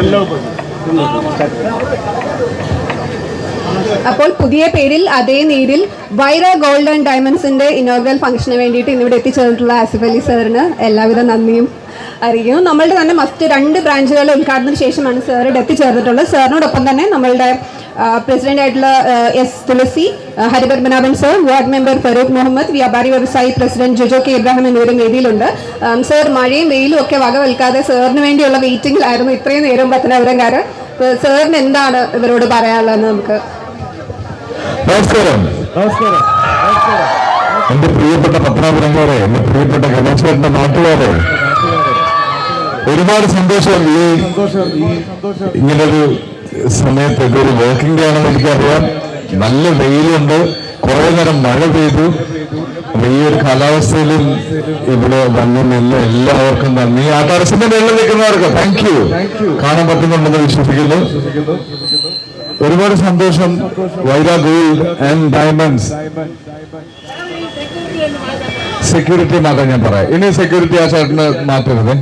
Hello, അപ്പോൾ പുതിയ പേരിൽ അതേ നീരിൽ വൈറ ഗോൾഡ് ആൻഡ് ഡയമണ്ട്സിന്റെ ഇനോഗ്രൽ ഫംഗ്ഷന് വേണ്ടിയിട്ട് ഇന്നിവിടെ എത്തിച്ചേർന്നിട്ടുള്ള ആസിഫ് അലി സാറിന് എല്ലാവിധ നന്ദിയും അറിയിക്കുന്നു. നമ്മളുടെ തന്നെ മറ്റ് രണ്ട് ബ്രാഞ്ചുകളുടെ ഉദ്ഘാടനത്തിന് ശേഷമാണ് സാർ ഇവിടെ എത്തിച്ചേർന്നിട്ടുള്ളത്. സാറിനോടൊപ്പം തന്നെ നമ്മളുടെ പ്രസിഡന്റ് ആയിട്ടുള്ള S Thulasi Haripadmanabhan sir ward member Farooq Muhammad വ്യാപാരി വ്യവസായി പ്രസിഡന്റ് ജോജോ കെ ഇബ്രാഹിം എന്നിവരും വേദിയിലുണ്ട്. സാർ മഴയും വെയിലും ഒക്കെ വകവൽക്കാതെ സാറിന് വേണ്ടിയുള്ള വെയിറ്റിംഗിലായിരുന്നു ഇത്രയും നേരം പത്തനാപുരംകാർ സാറിന് എന്താണ് ഇവരോട് പറയാനുള്ളതെന്ന് നമുക്ക് നമസ്കാരം. എന്റെ പ്രിയപ്പെട്ട പത്രാപുരങ്ങളെ എന്റെ പ്രിയപ്പെട്ട ഗണേശന്റെ നാട്ടുകാരെ ഒരുപാട് സന്തോഷം ഈ ഇങ്ങനൊരു സമയത്ത് ഒരു വർക്കിംഗ് ഡേ ആണെന്ന് എനിക്കറിയാം. നല്ല വെയിലുണ്ട്. കുറെ നേരം മഴ പെയ്തു. അപ്പൊ ഈ ഒരു കാലാവസ്ഥയിലും ഇവിടെ വന്നു നിന്ന് എല്ലാവർക്കും നന്ദി. ആ ടെറസിന്റെ വെള്ളം നിൽക്കുന്നവർക്ക് താങ്ക് യു കാണാൻ പറ്റുന്നുണ്ടെന്ന് വിശ്വസിക്കുന്നു. ഒരുപാട് സന്തോഷം. Vaira gold and diamonds. Security മാത്രം ഞാൻ പറയാം. ഇനി സെക്യൂരിറ്റി ആ ചേട്ടന് മാറ്റരുത്.